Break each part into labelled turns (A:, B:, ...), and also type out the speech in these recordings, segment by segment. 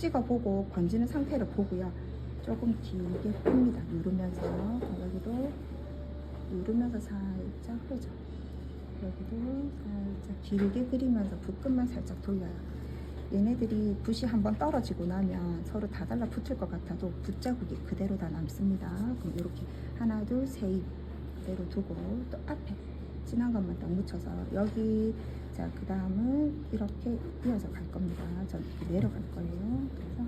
A: 찍어 보고 번지는 상태를 보고요. 조금 길게 뺍니다. 누르면서 여기도 누르면서 살짝 펴죠. 여기도 살짝 길게 그리면서 붓끝만 살짝 돌려요. 얘네들이 붓이 한번 떨어지고 나면 서로 다 달라붙을 것 같아도 붓자국이 그대로 다 남습니다. 그럼 이렇게 하나, 둘, 세 입 그대로 두고 또 앞에 진한 것만 딱 묻혀서 여기 자 그 다음은 이렇게 이어서 갈 겁니다. 전 이렇게 내려갈 거예요. 그래서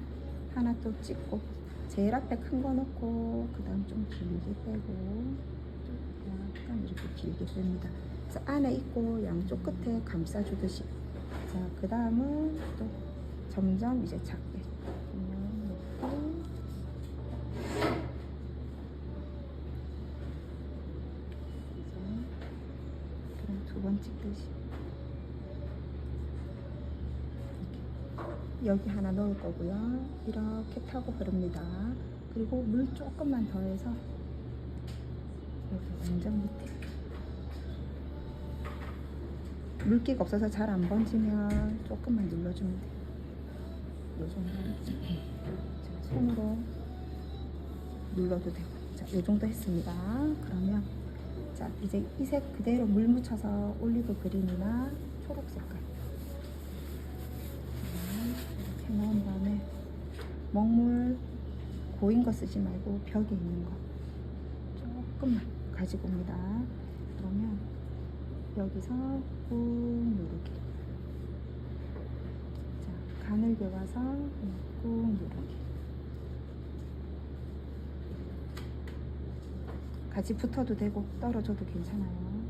A: 하나 또 찍고 제일 앞에 큰 거 넣고 그 다음 좀 길게 빼고 좀 약간 이렇게 길게 뺍니다. 그래서 안에 있고 양쪽 끝에 감싸주듯이 자, 그 다음은 또 점점 이제 작게 두 번 찍듯이 여기 하나 넣을 거고요. 이렇게 타고 흐릅니다. 그리고 물 조금만 더해서 여기 완전 밑에 물기가 없어서 잘 안 번지면 조금만 눌러주면 돼요. 요 정도. 자, 손으로 눌러도 되고. 자, 요 정도 했습니다. 그러면 자, 이제 이 색 그대로 물 묻혀서 올리브 그린이나 초록 색깔. 음, 이렇게 넣은 다음에 먹물 고인 거 쓰지 말고 벽에 있는 거 조금만 가지고 옵니다. 그러면 여기서 꾹 누르기. 자, 가늘게 와서 꾹 누르기. 같이 붙어도 되고 떨어져도 괜찮아요.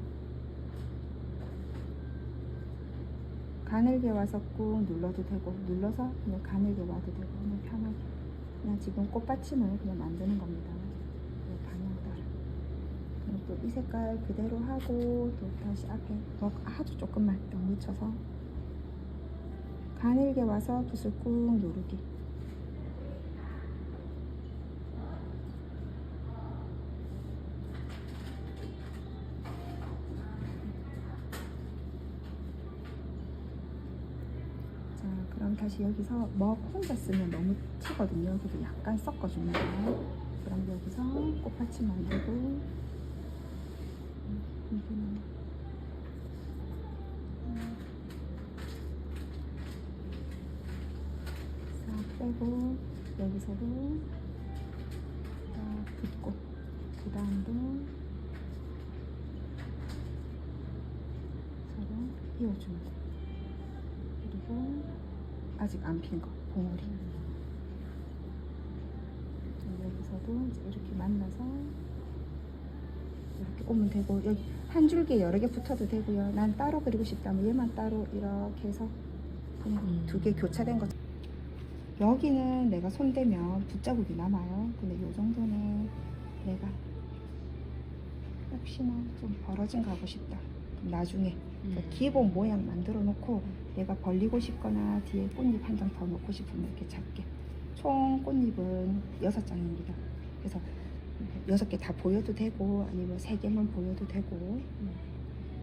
A: 가늘게 와서 꾹 눌러도 되고 눌러서 그냥 가늘게 와도 되고 그냥 편하게 그냥 지금 꽃받침을 그냥 만드는 겁니다. 이 방향 따라. 그럼 또이 색깔 그대로 하고 또 다시 앞에 더 아주 조금만 더 묻혀서 가늘게 와서 붓을 꾹 누르기. 그럼 다시 여기서 먹 혼자 쓰면 너무 튀거든요. 여기도 약간 섞어줍니다. 그럼 여기서 꽃받침 만들고 음, 여기는 음, 싹 빼고 여기서도 딱 붓고 그 다음도 서로 돼요. 그리고 아직 안 핀 거, 봉우리. 여기서도 이제 이렇게 만나서 이렇게 오면 되고 여기 한 줄기 여러 개 붙어도 되고요. 난 따로 그리고 싶다면 얘만 따로 이렇게 해서
B: 음.
A: 두개 교차된 거. 여기는 내가 손대면 붓자국이 남아요. 근데 요 정도는 내가 혹시나 좀 벌어진 거 하고 싶다. 나중에
B: 음.
A: 그 기본 모양 만들어 놓고 내가 벌리고 싶거나 뒤에 꽃잎 한 장더 넣고 싶으면 이렇게 작게. 총 꽃잎은 여섯 장입니다. 그래서 여섯 개 다 보여도 되고 아니면 세 개만 보여도 되고.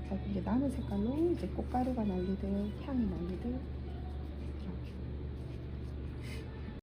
A: 자 이제 남은 색깔로 이제 꽃가루가 날리듯 향이 날리듯